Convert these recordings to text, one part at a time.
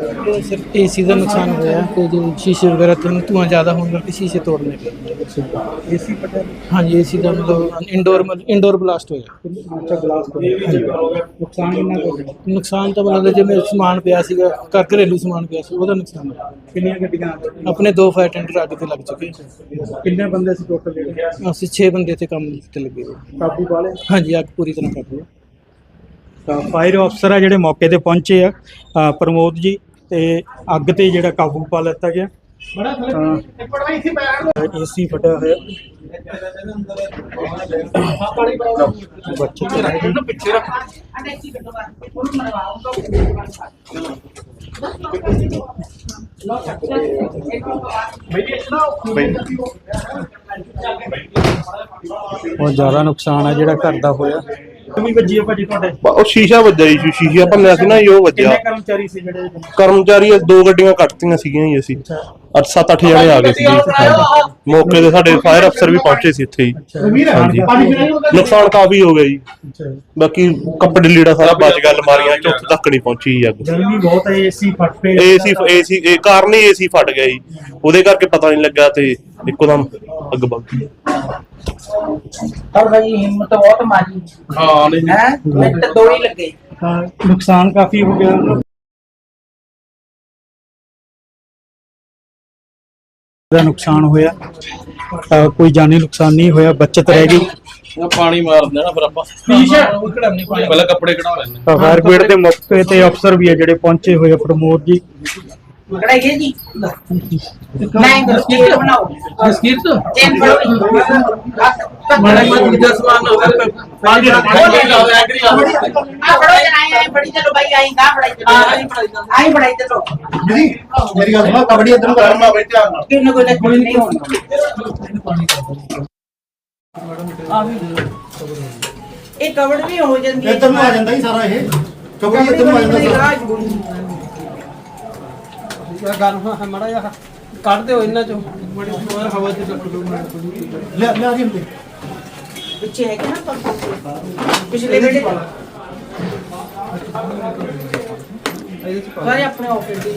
ਇਹ ਸਿਰਫ ਏਸੀ ਦਾ ਨੁਕਸਾਨ ਹੋਇਆ ਤੇ ਜੋ ਸ਼ੀਸ਼ੇ ਵਗੈਰਾ ਤੋਂ ਧੂਆਂ ਜ਼ਿਆਦਾ ਹੋਣ ਕਰਕੇ ਸ਼ੀਸ਼ੇ ਤੋੜਨੇ ਪਏ। ਏਸੀ ਫਟਿਆ ਹਾਂਜੀ ਏਸੀ ਦਾ ਮਤਲਬ ਇੰਡੋਰ ਇੰਡੋਰ ਬਲਾਸਟ ਹੋਇਆ। ਅੱਛਾ ਗਲਾਸ ਨੁਕਸਾਨ ਕਿੰਨਾ ਕੁ ਹੋਇਆ? ਨੁਕਸਾਨ ਤਾਂ ਮਤਲਬ ਜਿਵੇਂ ਸਮਾਨ ਪਿਆ ਸੀਗਾ ਘਰ ਘਰੇਲੂ ਸਮਾਨ ਪਿਆ ਸੀ ਉਹਦਾ ਨੁਕਸਾਨ ਹੋਇਆ। ਕਿੰਨੀਆਂ ਗੱਡੀਆਂ? ਆਪਣੇ ਦੋ ਫਾਇਰ ਟੈਂਡਰ ਅੱਗ ਤੇ ਲੱਗ ਚੁੱਕੇ। ਕਿੰਨੇ ਬੰਦੇ ਸੀ ਟੋਟਲ ਜਿਹੜੇ ਅਸੀਂ 6 ਬੰਦੇ ਤੇ ਕੰਮ ਤੇ ਲੱਗੇ ਹੋਏ। ਕਾਬੂ ਵਾਲੇ ਹਾਂਜੀ ਅੱਗ ਪੂਰੀ ਤਰ੍ਹਾਂ ਕਾਬੂ ਤਾਂ ਫਾਇਰ ਅਫਸਰ ਆ ਜਿਹੜੇ ਮੌਕੇ ਤੇ ਪਹੁੰਚੇ ਆ ਅ, ਪ੍ਰਮੋਦ ਜੀ। ਤੇ ਅੱਗ ਤੇ ਜਿਹੜਾ ਕਾਬੂ ਪਾ ਲਿੱਤਾ ਗਿਆ। ਏਸੀ ਫਟਿਆ ਹੋਇਆ। ਬੱਚੇ ਤੇ ਰਹਿ ਗਏ ਪਿੱਛੇ ਰੱਖ ਬਹੁਤ ਜ਼ਿਆਦਾ ਨੁਕਸਾਨ ਆ ਜਿਹੜਾ ਘਰ ਦਾ ਹੋਇਆ। ਵੀ ਵੱਜੀ ਆ ਭਾਜੀ ਤੁਹਾਡੇ? ਉਹ ਸ਼ੀਸ਼ਾ ਵੱਜਿਆ ਜੀ ਸ਼ੀ- ਸ਼ੀਸ਼ਾ ਭੰਨਿਆ ਸੀ ਨਾ ਜੀ ਉਹ ਵੱਜਿਆ। ਕਿੰਨੇ ਕਰਮਚਾਰੀ ਸੀ ਜਿਹੜੇ ਕਰਮਚਾਰੀ ਦੋ ਗੱਡੀਆਂ ਕੱਟਤੀਆਂ ਸੀਗੀਆਂ ਜੀ ਅਸੀਂ। ਅੱਜ 7-8 ਜਣੇ ਆ ਗਏ ਸੀ। ਮੌਕੇ ਤੇ ਸਾਡੇ ਫਾਇਰ ਅਫਸਰ ਵੀ ਪਹੁੰਚੇ ਸੀ ਇੱਥੇ ਹੀ। ਹਾਂਜੀ। ਨੁਕਸਾਨ ਕਾਫੀ ਹੋ ਗਿਆ ਜੀ। ਬਾਕੀ ਕੱਪੜੇ ਲੀੜਾ ਸਾਰਾ ਬਚ ਗਿਆ ਅਲਮਾਰੀਆਂ ਚੋਂ ਤੱਕ ਨਹੀਂ ਪਹੁੰਚੀ ਅੱਗ। ਗਰਮੀ ਬਹੁਤ ਹੈ ਏਸੀ ਫਟ ਪਏ। ਏਸੀ ਏਸੀ ਇਹ ਕਾਰਨ ਹੀ ਏਸੀ ਫਟ ਗਿਆ ਜੀ। ਉਹਦੇ ਕਰਕੇ ਪਤਾ ਨਹੀਂ ਲੱਗਾ ਤੇ ਇੱਕੋ ਦਮ ਅੱਗ ਬਗ ਗਈ। ਬਹੁਤ ਹਾਂ ਨਹੀਂ। ਹੈ? ਮਿੰਟ ਦੋ ਹੀ ਲੱਗੇ। ਨੁਕਸਾਨ ਕਾਫੀ ਹੋ ਗਿਆ। ਦਾ ਨੁਕਸਾਨ ਹੋਇਆ। ਕੋਈ ਜਾਨੀ ਨੁਕਸਾਨ ਨਹੀਂ ਹੋਇਆ ਬਚਤ ਰਹਿ ਗਈ। ਪਾਣੀ ਮਾਰ ਨਾ ਫਿਰ ਆਪਾਂ। ਪਹਿਲਾਂ ਕੱਪੜੇ ਕਢਾ ਲੈਣੇ ਤਾਂ ਫਾਇਰ ਬ੍ਰਿਗੇਡ ਦੇ ਮੌਕੇ ਤੇ ਅਫਸਰ ਵੀ ਆ ਜਿਹੜੇ ਪਹੁੰਚੇ ਹੋਏ ਆ ਪ੍ਰਮੋਦ ਜੀ। ਮਕੜਾ ਗਏ ਜੀ ਮੈਂ ਗੁਰਸੀਰ ਬਣਾਓ ਗੁਰਸੀਰ ਤੋਂ ਚੇਨ ਬਣਾਓ ਮੜਾ ਮਤ ਜਸਮਾਨ ਹੋਵੇ ਪਾਣੀ ਰੱਖੋ ਐਗਰੀ ਆ। ਬੜੋ ਜਨਾਈ ਆਈ। ਬੜੀ ਚਲੋ ਬਾਈ ਆਈ ਦਾ ਬੜਾਈ ਚਲੋ। ਆਈ ਬੜਾਈ ਚਲੋ। ਜੀ ਮੇਰੀ ਗੱਲ ਸੁਣੋ ਕਬੜੀ ਇਧਰ ਨੂੰ ਕਰਨ ਨਾ ਬੈਠੇ ਆ ਕਿੰਨੇ ਕੋਈ ਕੋਈ ਨਹੀਂ ਹੋਣਾ। ਇਹ ਕਵੜ ਵੀ ਹੋ ਜਾਂਦੀ ਹੈ। ਇਹ ਤਾਂ ਆ ਜਾਂਦਾ ਹੀ ਸਾਰਾ ਇਹ। ਕਵੜ ਇਹ ਤਾਂ ਆ ਜਾਂਦਾ ਸਾਰਾ। ਗੱਲ ਮਾੜਾ ਜਿਹਾ ਕੱਢ ਦਿਓ ਇਹਨਾਂ ਚੋਂ। ਬੜੀ ਵਾਰ ਹਵਾ ਚ ਦੋ ਲੈ ਲੈ ਆ ਜੀ ਹੁੰਦੇ। ਪਿੱਛੇ ਹੈ ਕਿ ਨਾ ਪਿਛਲੇ ਵੇਲੇ ਸਾਰੇ ਆਪਣੇ ਆਫਿਸ ਦੇ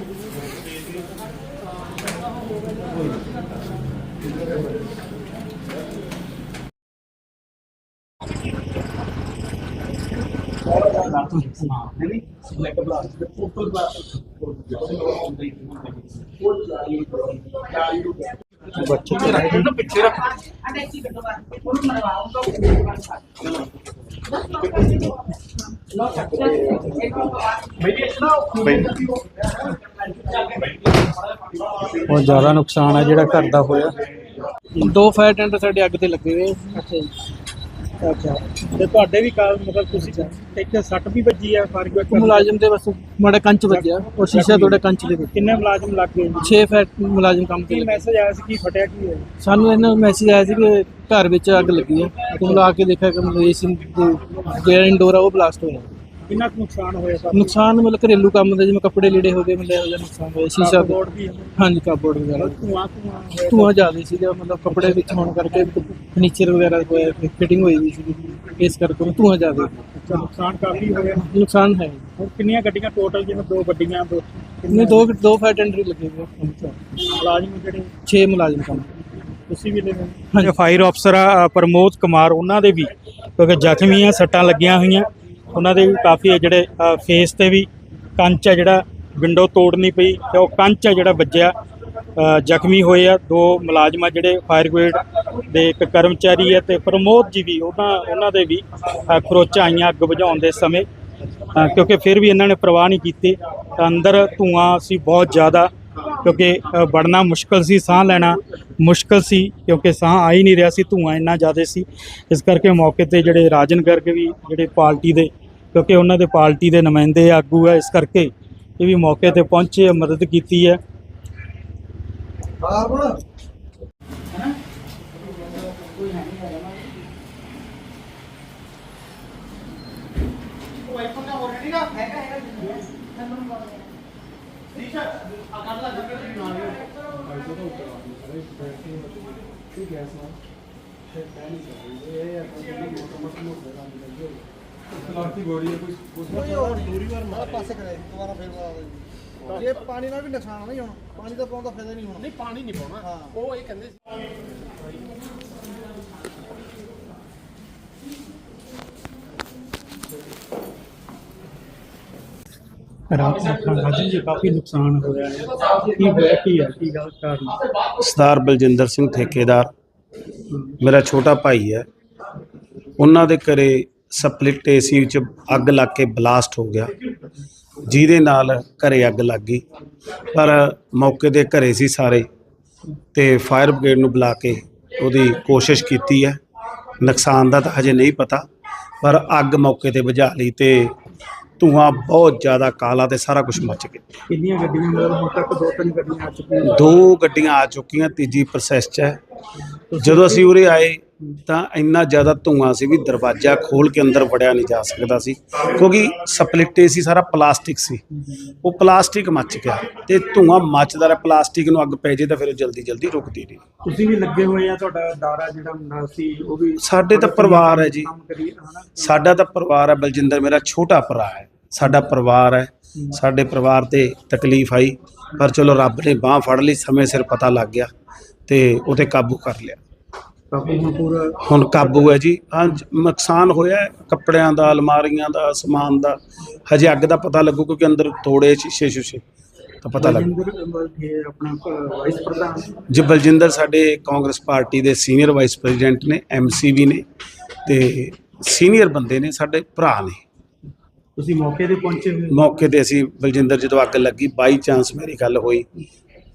ਬੱਚੇ ਤੇ ਰਹਿ ਗਏ ਪਿੱਛੇ ਰੱਖ ਬਹੁਤ ਜ਼ਿਆਦਾ ਨੁਕਸਾਨ ਆ ਜਿਹੜਾ ਘਰ ਦਾ ਹੋਇਆ। ਦੋ ਫਾਇਰ ਟੈਂਡਰ ਸਾਡੇ ਅੱਗ ਤੇ ਲੱਗੇ ਹੋਏ ਅੱਛਾ ਜੀ। ਅੱਛਾ। ਤੇ ਤੁਹਾਡੇ ਵੀ ਕਾਲ ਮਤਲਬ ਤੁਸੀਂ ਇੱਥੇ ਸੱਟ ਵੀ ਵੱਜੀ ਆ ਫਾਇਰ ਇੱਕ ਮੁਲਾਜ਼ਮ ਦੇ ਬਸ ਮਾੜਾ ਕੰਚ ਵੱਜਿਆ ਉਹ ਸ਼ੀਸ਼ਾ ਥੋੜਾ ਕੰਚ ਦੇ ਵਿੱਚ। ਕਿੰਨੇ ਮੁਲਾਜ਼ਮ ਲੱਗ ਗਏ? 6 ਫਾਇਰ ਮੁਲਾਜ਼ਮ ਕੰਮ ਤੇ ਕੀ ਲੱਗੇ ਮੈਸੇਜ ਆਇਆ ਸੀ ਕੀ ਫਟਿਆ ਕੀ ਹੋਇਆ? ਸਾਨੂੰ ਇਹਨਾਂ ਮੈਸੇਜ ਆਇਆ ਸੀ ਕਿ ਘਰ ਵਿੱਚ ਅੱਗ ਲੱਗੀ ਹੈ। ਤੇ ਆ ਕੇ ਦੇਖਿਆ ਕਿ ਏਸੀ ਜਿਹੜਾ ਇੰਡੋਰ ਆ ਉਹ ਬਲਾਸਟ ਹੋਇਆ। ਕਿੰਨਾ ਕੁ ਨੁਕਸਾਨ ਹੋਇਆ ਸਰ? ਨੁਕਸਾਨ ਮਤਲਬ ਘਰੇਲੂ ਕੰਮ ਦਾ ਜਿਵੇਂ ਕੱਪੜੇ ਲੀੜੇ ਹੋ ਗਏ ਮਤਲਬ ਇਹੋ ਜਿਹਾ ਨੁਕਸਾਨ ਹੋਇਆ ਸ਼ੀਸ਼ਾ ਬੋਰਡ ਵੀ ਹਾਂਜੀ ਕਾਬੋਰਡ ਵਗੈਰਾ। ਧੂਆਂ ਧੂਆਂ ਹੋਇਆ ਧੂਆਂ ਜ਼ਿਆਦਾ ਸੀਗਾ ਮਤਲਬ ਕੱਪੜੇ ਵਿੱਚ ਹੋਣ ਕਰਕੇ ਫਰਨੀਚਰ ਵਗੈਰਾ ਫਿਟਿੰਗ ਹੋਈ ਹੋਈ ਸੀ। ਇਸ ਕਰਕੇ ਧੂਆਂ ਜ਼ਿਆਦਾ। ਨੁਕਸਾਨ ਕਾਫੀ ਹੋ ਗਿਆ ਨੁਕਸਾਨ ਹੈ। ਹੁਣ ਕਿੰਨੀਆਂ ਗੱਡੀਆਂ ਟੋਟਲ ਜਿਵੇਂ ਦੋ ਗੱਡੀਆਂ ਦੋ ਇਹਨੇ ਦੋ ਦੋ ਫਾਇਰ ਟੈਂਡਰ ਲੱਗੇ ਹੋਏ ਮੁਲਾਜ਼ਮ ਜਿਹੜੇ? 6 ਮੁਲਾਜ਼ਮ ਕੰਮ। ਤੁਸੀਂ ਵੀ ਲੈ ਜੋ ਫਾਇਰ ਅਫਸਰ ਪ੍ਰਮੋਦ ਕੁਮਾਰ ਉਹਨਾਂ ਦੇ ਵੀ ਕਿਉਂਕਿ ਜ਼ਖਮੀ ਆ ਸੱਟਾਂ ਲੱਗੀਆਂ ਹੋਈਆਂ। ਉਹਨਾਂ ਦੇ ਵੀ ਕਾਫੀ ਜਿਹੜੇ ਫੇਸ ਤੇ ਵੀ ਕੰਚ ਹੈ ਜਿਹੜਾ ਵਿੰਡੋ ਤੋੜਨੀ ਪਈ ਤੇ ਉਹ ਕੰਚ ਹੈ ਜਿਹੜਾ ਵੱਜਿਆ ਜ਼ਖਮੀ ਹੋਏ ਆ। ਦੋ ਮੁਲਾਜ਼ਮ ਜਿਹੜੇ ਫਾਇਰ ਬ੍ਰਿਗੇਡ ਦੇ ਇੱਕ ਕਰਮਚਾਰੀ ਹੈ ਤੇ ਪ੍ਰਮੋਦ ਜੀ ਵੀ ਉਹਨਾਂ ਉਹਨਾਂ ਦੇ ਵੀ ਖਰੋਚਾਂ ਆਈਆਂ ਅੱਗ ਬੁਝਾਉਣ ਦੇ ਸਮੇਂ। ਕਿਉਂਕਿ ਫਿਰ ਵੀ ਇਹਨਾਂ ਨੇ ਪ੍ਰਵਾਹ ਨਹੀਂ ਕੀਤੀ। ਤਾਂ ਅੰਦਰ ਧੂਆਂ ਸੀ ਬਹੁਤ ਜ਼ਿਆਦਾ। ਕਿਉਂਕਿ ਅ, ਵੜਨਾ ਮੁਸ਼ਕਲ ਸੀ ਸਾਹ ਲੈਣਾ ਮੁਸ਼ਕਲ ਸੀ ਕਿਉਂਕਿ ਸਾਹ ਆ ਹੀ ਨਹੀਂ ਰਿਹਾ ਸੀ ਧੂਆਂ ਇੰਨਾ ਜ਼ਿਆਦਾ ਸੀ। ਇਸ ਕਰਕੇ ਮੌਕੇ ਤੇ ਜਿਹੜੇ ਰਾਜਨ ਗਰਗ ਵੀ ਜਿਹੜੇ ਪਾਰਟੀ ਦੇ ਕਿਉਂਕਿ ਉਹਨਾਂ ਦੇ ਪਾਰਟੀ ਦੇ ਨੁਮਾਇੰਦੇ ਆਗੂ ਆ ਇਸ ਕਰਕੇ ਇਹ ਵੀ ਮੌਕੇ ਤੇ ਪਹੁੰਚੇ ਮਦਦ ਕੀਤੀ ਹੈ। ਇਹ ਪਾਣੀ ਨਾਲ ਵੀ ਨੁਕਸਾਨ ਨਹੀਂ ਹੋਣਾ ਪਾਣੀ ਤਾਂ ਪਾਉਣ ਦਾ ਫਾਇਦਾ ਨਹੀਂ ਹੋਣਾ। ਨਹੀਂ ਪਾਣੀ ਨਹੀਂ ਪਾਉਣਾ। ਉਹ ਇਹ ਕਹਿੰਦੇ ਰਾਤ ਨੂੰ ਰਾਜਨ ਜੀ ਕਾਫੀ ਨੁਕਸਾਨ ਹੋਇਆ ਹੈ। ਕੀ ਹੋਇਆ, ਕੀ ਹੈ ਕੀ ਗੱਲ ਕਾਰਨ? ਸਰਦਾਰ ਬਲਜਿੰਦਰ ਸਿੰਘ ਠੇਕੇਦਾਰ, ਮੇਰਾ ਛੋਟਾ ਭਾਈ ਹੈ। ਉਹਨਾਂ ਦੇ ਘਰੇ ਸਪਲਿਟ ਏਸੀ ਵਿੱਚ ਅੱਗ ਲੱਗ ਕੇ ਬਲਾਸਟ ਹੋ ਗਿਆ। ਜਿਹਦੇ ਨਾਲ ਘਰੇ ਅੱਗ ਲੱਗ ਗਈ। ਪਰ ਮੌਕੇ ਦੇ ਘਰੇ ਸੀ ਸਾਰੇ ਤੇ ਫਾਇਰ ਬ੍ਰਿਗੇਡ ਨੂੰ ਬੁਲਾ ਕੇ ਉਹਦੀ ਕੋਸ਼ਿਸ਼ ਕੀਤੀ ਹੈ। ਨੁਕਸਾਨ ਦਾ ਤਾਂ ਹਜੇ ਨਹੀਂ ਪਤਾ, ਪਰ ਅੱਗ ਮੌਕੇ ਤੇ ਬੁਝਾ ਲਈ ਤੇ ਧੂਆਂ ਬਹੁਤ ਜ਼ਿਆਦਾ ਕਾਲਾ ਤੇ ਸਾਰਾ ਕੁਝ ਮੱਚ ਗਿਆ। ਕਿੰਨੀਆਂ ਗੱਡੀਆਂ ਮਤਲਬ ਹੁਣ ਤੱਕ ਦੋ ਤਿੰਨ ਗੱਡੀਆਂ ਆ ਚੁੱਕੀਆਂ ਦੋ ਗੱਡੀਆਂ ਆ ਚੁੱਕੀਆਂ ਤੀਜੀ ਪ੍ਰੋਸੈਸ 'ਚ ਹੈ। ਜਦੋਂ ਅਸੀਂ ਉਰੇ ਆਏ ਤਾਂ ਇੰਨਾ ਜ਼ਿਆਦਾ ਧੂਆਂ ਸੀ ਵੀ ਦਰਵਾਜ਼ਾ ਖੋਲ ਕੇ ਅੰਦਰ ਵੜਿਆ ਨਹੀਂ ਜਾ ਸਕਦਾ ਸੀ। ਕਿਉਂਕਿ ਸਪਲਿਟੇ ਸੀ ਸਾਰਾ ਪਲਾਸਟਿਕ ਸੀ। ਉਹ ਪਲਾਸਟਿਕ ਮੱਚ ਗਿਆ ਤੇ ਧੂਆਂ ਮੱਚਦਾ ਰਿਹਾ। ਪਲਾਸਟਿਕ ਨੂੰ ਅੱਗ ਪੈ ਜੇ ਤਾਂ ਫਿਰ ਉਹ ਜਲਦੀ ਜਲਦੀ ਰੁਕਦੀ ਨਹੀਂ। ਤੁਸੀਂ ਵੀ ਲੱਗੇ ਹੋਏ ਆ ਤੁਹਾਡਾ ਦਾਰਾ ਜਿਹੜਾ ਨਾਲ ਸੀ ਉਹ ਵੀ ਸਾਡੇ ਤਾਂ ਪਰਿਵਾਰ ਹੈ ਜੀ। ਸਾਡਾ ਤਾਂ ਪਰਿਵਾਰ ਹੈ ਬਲਜਿੰਦਰ ਮੇਰਾ ਛੋਟਾ ਭਰਾ ਹੈ। ਸਾਡਾ ਪਰਿਵਾਰ ਹੈ ਸਾਡੇ ਪਰਿਵਾਰ ਤੇ ਤਕਲੀਫ ਆਈ ਪਰ ਚਲੋ ਰੱਬ ਨੇ ਬਾਹ ਫੜ ਲਈ ਸਮੇਂ ਸਿਰ ਪਤਾ ਲੱਗ ਗਿਆ ਤੇ ਉਹਤੇ ਕਾਬੂ ਕਰ ਲਿਆ। ਕਾਬੂ ਹੁਣ ਪੂਰਾ ਹੁਣ ਕਾਬੂ ਹੈ ਜੀ। ਹਾਂ ਨੁਕਸਾਨ ਹੋਇਆ ਹੈ ਕੱਪੜਿਆਂ ਦਾ ਅਲਮਾਰੀਆਂ ਦਾ ਸਮਾਨ ਦਾ। ਹਜੇ ਅੱਗ ਦਾ ਪਤਾ ਲੱਗੂ ਕਿਉਂਕਿ ਅੰਦਰ ਤੋੜੇ ਸ਼ੀਸ਼ੇ ਸ਼ੂਸ਼ੇ ਤਾਂ ਪਤਾ ਲੱਗ ਬਲਜਿੰਦਰ ਇਹ ਆਪਣਾ ਵਾਈਸ ਪ੍ਰਧਾਨ। ਜੀ ਬਲਜਿੰਦਰ ਸਾਡੇ ਕਾਂਗਰਸ ਪਾਰਟੀ ਦੇ ਸੀਨੀਅਰ ਵਾਈਸ ਪ੍ਰੈਜ਼ੀਡੈਂਟ ਨੇ ਐਮਸੀ ਵੀ ਨੇ ਤੇ ਸੀਨੀਅਰ ਬੰਦੇ ਨੇ ਸਾਡੇ ਭਰਾ ਨੇ। ਤੁਸੀਂ ਮੌਕੇ ਤੇ ਪਹੁੰਚੇ ਹੋਏ ਮੌਕੇ ਤੇ ਅਸੀਂ ਬਲਜਿੰਦਰ ਜਦੋਂ ਅੱਗ ਲੱਗੀ ਬਾਈ ਚਾਂਸ ਮੇਰੀ ਗੱਲ ਹੋਈ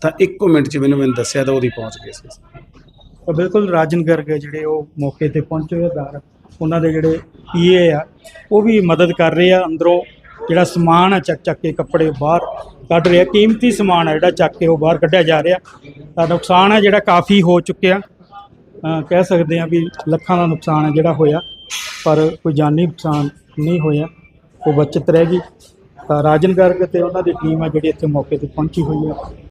ਤਾਂ ਇੱਕੋ ਮਿੰਟ 'ਚ ਮੈਨੂੰ ਮੈਨੂੰ ਦੱਸਿਆ ਤਾਂ ਉਹਦੀ ਪਹੁੰਚ ਗਏ ਸੀ। ਤਾਂ ਬਿਲਕੁਲ ਰਾਜਨ ਗਰਗ ਹੈ ਜਿਹੜੇ ਉਹ ਮੌਕੇ ਤੇ ਪਹੁੰਚੇ ਹੋਏ ਦਾਰ ਉਹਨਾਂ ਦੇ ਜਿਹੜੇ ਪੀਏ ਆ ਉਹ ਵੀ ਮਦਦ ਕਰ ਰਹੇ ਆ ਅੰਦਰੋਂ। ਜਿਹੜਾ ਸਮਾਨ ਆ ਚੱਕ ਚੱਕ ਕੇ ਕੱਪੜੇ ਬਾਹਰ ਕੱਢ ਰਿਹਾ ਕੀਮਤੀ ਸਮਾਨ ਆ ਜਿਹੜਾ ਚੱਕ ਕੇ ਉਹ ਬਾਹਰ ਕੱਢਿਆ ਜਾ ਰਿਹਾ। ਤਾਂ ਨੁਕਸਾਨ ਆ ਜਿਹੜਾ ਕਾਫੀ ਹੋ ਚੁੱਕਿਆ। ਕਹਿ ਸਕਦੇ ਆ ਵੀ ਲੱਖਾਂ ਦਾ ਨੁਕਸਾਨ ਹੈ ਜਿਹੜਾ ਹੋਇਆ ਪਰ ਕੋਈ ਜਾਨੀ ਨੁਕਸਾਨ ਨਹੀਂ ਹੋਇਆ। ਉਹ ਬਚਤ ਰਹਿ ਗਈ। ਤਾਂ ਰਾਜਨ ਗਰਗ ਤੇ ਉਹਨਾਂ ਦੀ ਟੀਮ ਆ ਜਿਹੜੀ ਇੱਥੇ ਮੌਕੇ ਤੇ ਪਹੁੰਚੀ ਹੋਈ ਹੈ